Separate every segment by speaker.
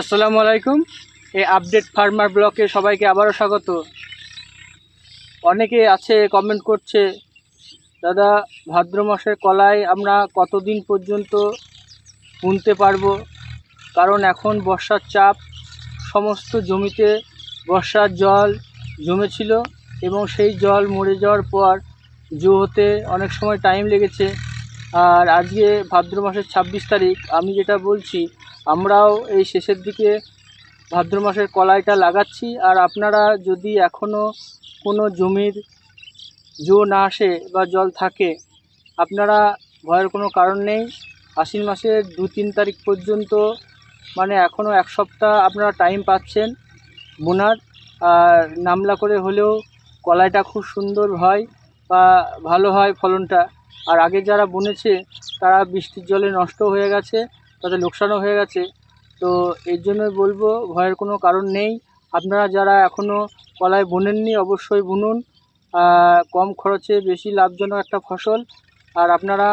Speaker 1: আসসালামু আলাইকুম। এই আপডেট ফার্মার ব্লকে সবাইকে আবারও স্বাগত। অনেকে আছে কমেন্ট করছে, দাদা, ভাদ্র মাসের কলাই আমরা কতদিন পর্যন্ত বুনতে পারব? কারণ এখন বর্ষার চাপ, সমস্ত জমিতে বর্ষার জল জমেছিল এবং সেই জল মরে যাওয়ার পর জো হতে অনেক সময় টাইম লেগেছে। আর আজকে ভাদ্র মাসের ছাব্বিশ তারিখ, আমি যেটা বলছি আমরাও এই শেষের দিকে ভাদ্র মাসের কলাইটা লাগাচ্ছি। আর আপনারা যদি এখনও কোনো জমির জো না আসে বা জল থাকে, আপনারা ভয়ের কোনো কারণ নেই। আশ্বিন মাসের দু তিন তারিখ পর্যন্ত মানে এখনও এক সপ্তাহ আপনারা টাইম পাচ্ছেন বোনার। আর নামলা করে হলেও কলাইটা খুব সুন্দর হয় বা ভালো হয় ফলনটা। আর আগে যারা বুনেছে, তারা বৃষ্টির জলে নষ্ট হয়ে গেছে। তাদের লোকসানও হয়ে গেছে। তো এর জন্যই বলব, ভয়ের কোনো কারণ নেই। আপনারা যারা এখনও কলাই বুনেননি, অবশ্যই বুনুন। কম খরচে বেশি লাভজনক একটা ফসল। আর আপনারা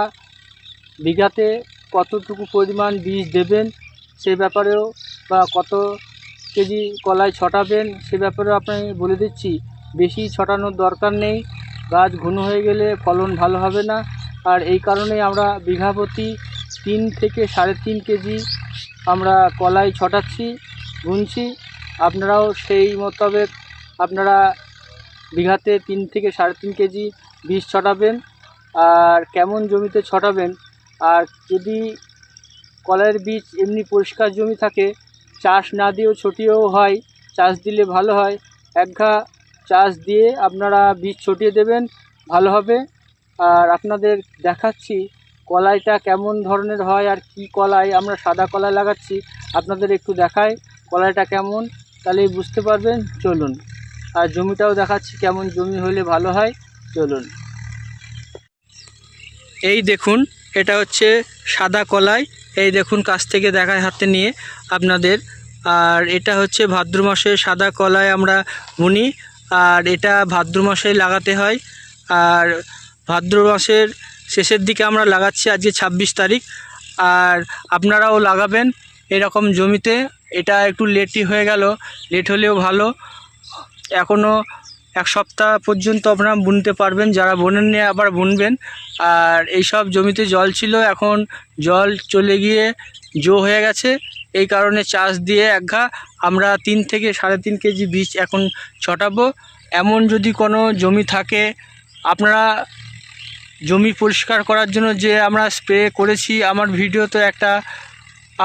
Speaker 1: বিঘাতে কতটুকু পরিমাণ বীজ দেবেন সে ব্যাপারেও বা কত কেজি কলাই ছটাবেন সে ব্যাপারেও আপনাকে বলে দিচ্ছি, বেশি ছটানোর দরকার নেই। গাছ ঘন হয়ে গেলে ফলন ভালো হবে না। আর এই কারণেই আমরা বিঘা প্রতি তিন থেকে সাড়ে তিন কেজি আমরা কলাই ছটাচ্ছি বুনছি আপনারাও সেই মোতাবেক আপনারা বিঘাতে তিন থেকে সাড়ে তিন কেজি বীজ ছটাবেন। আর কেমন জমিতে ছটাবেন? আর যদি কলাইয়ের বীজ এমনি পরিষ্কার জমি থাকে, চাষ না দিয়েও ছটিয়েও হয়, চাষ দিলে ভালো হয়। একঘা চাষ দিয়ে আপনারা বীজ ছটিয়ে দেবেন, ভালো হবে। আর আপনাদের দেখাচ্ছি কলাইটা কেমন ধরনের হয় আর কি কলাই? আমরা সাদা কলাই লাগাচ্ছি। আপনাদের একটু দেখাই কলাইটা কেমন তাহলে বুঝতে পারবেন। চলুন, আর জমিটাও দেখাচ্ছি কেমন জমি হলে ভালো হয়। চলুন। এই দেখুন, এটা হচ্ছে সাদা কলাই। এই দেখুন, কাছ থেকে দেখায় হাতে নিয়ে আপনাদের। আর এটা হচ্ছে ভাদ্র মাসে সাদা কলাই আমরা বুনি। আর এটা ভাদ্র মাসেই লাগাতে হয়। আর ভাদ্র মাসের শেষের দিকে আমরা লাগাচ্ছি আজকে ছাব্বিশ তারিখ। আর আপনারাও লাগাবেন এরকম জমিতে। এটা একটু লেটই হয়ে গেল লেট হলেও ভালো। এখনও এক সপ্তাহ পর্যন্ত আপনারা বুনতে পারবেন, যারা বোনেন নিয়ে আবার বুনবেন। আর এই সব জমিতে জল ছিল, এখন জল চলে গিয়ে জো হয়ে গেছে। এই কারণে চাষ দিয়ে একঘা আমরা তিন থেকে সাড়ে তিন কেজি বীজ এখন ছটাবো। এমন যদি কোনো জমি থাকে, আপনারা জমি পরিষ্কার করার জন্য যে আমরা স্প্রে করেছি, আমার ভিডিও তো একটা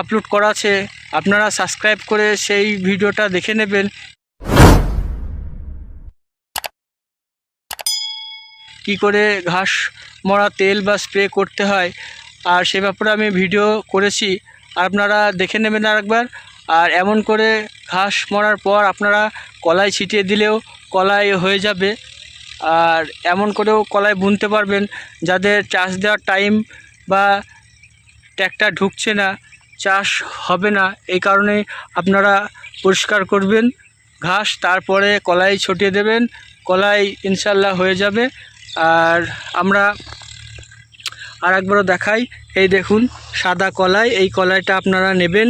Speaker 1: আপলোড করা আছে। আপনারা সাবস্ক্রাইব করে সেই ভিডিওটা দেখে নেবেন। কি করে ঘাস মরা তেল বা স্প্রে করতে হয়, আর সে ব্যাপারে আমি ভিডিও করেছি। আপনারা দেখে নেবেন আরেকবার। আর এমন করে ঘাস মরার পর আপনারা কলাই ছিটিয়ে দিলেও কলাই হয়ে যাবে। আর এমন করেও কলাই বুনতে পারবেন যাদের চাষ দেওয়ার টাইম বা ট্র্যাক্টর ঢুকছে না, চাষ হবে না, এই কারণে আপনারা পরিষ্কার করবেন ঘাস, তারপরে কলাই ছটিয়ে দেবেন, কলাই ইনশাল্লাহ হয়ে যাবে। আর আমরা আর একবারও দেখাই, এই দেখুন সাদা কলাই, এই কলাইটা আপনারা নেবেন।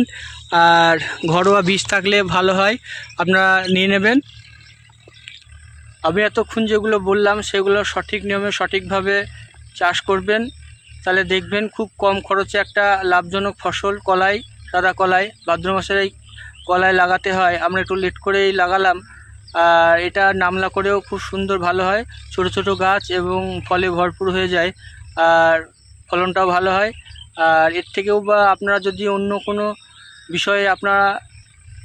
Speaker 1: আর ঘরোয়া বীজ থাকলে ভালো হয়, আপনারা নিয়ে নেবেন। আমি এতক্ষণ যেগুলো বললাম, সেগুলো সঠিক নিয়মে সঠিকভাবে চাষ করবেন। তাহলে দেখবেন খুব কম খরচে একটা লাভজনক ফসল, কলাই, সাদা কলাই, ভাদ্র মাসের এই কলাই লাগাতে হয়। আমরা একটু লেট করেই লাগালাম। আর এটা নামলা করেও খুব সুন্দর ভালো হয়। ছোট ছোট গাছ এবং ফলে ভরপুর হয়ে যায়। আর ফলনটাও ভালো হয়। আর এর থেকেও বা আপনারা যদি অন্য কোনো বিষয়ে আপনারা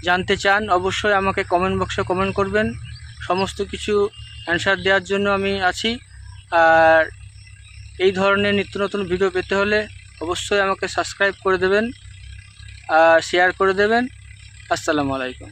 Speaker 1: জানতে চান, অবশ্যই আমাকে কমেন্ট বক্সে কমেন্ট করবেন। সমস্ত কিছু অ্যান্সার দেওয়ার জন্য আমি আছি। আর এই ধরনের নিত্য নতুন ভিডিও পেতে হলে অবশ্যই আমাকে সাবস্ক্রাইব করে দেবেন, আর শেয়ার করে দেবেন। আসসালামু আলাইকুম।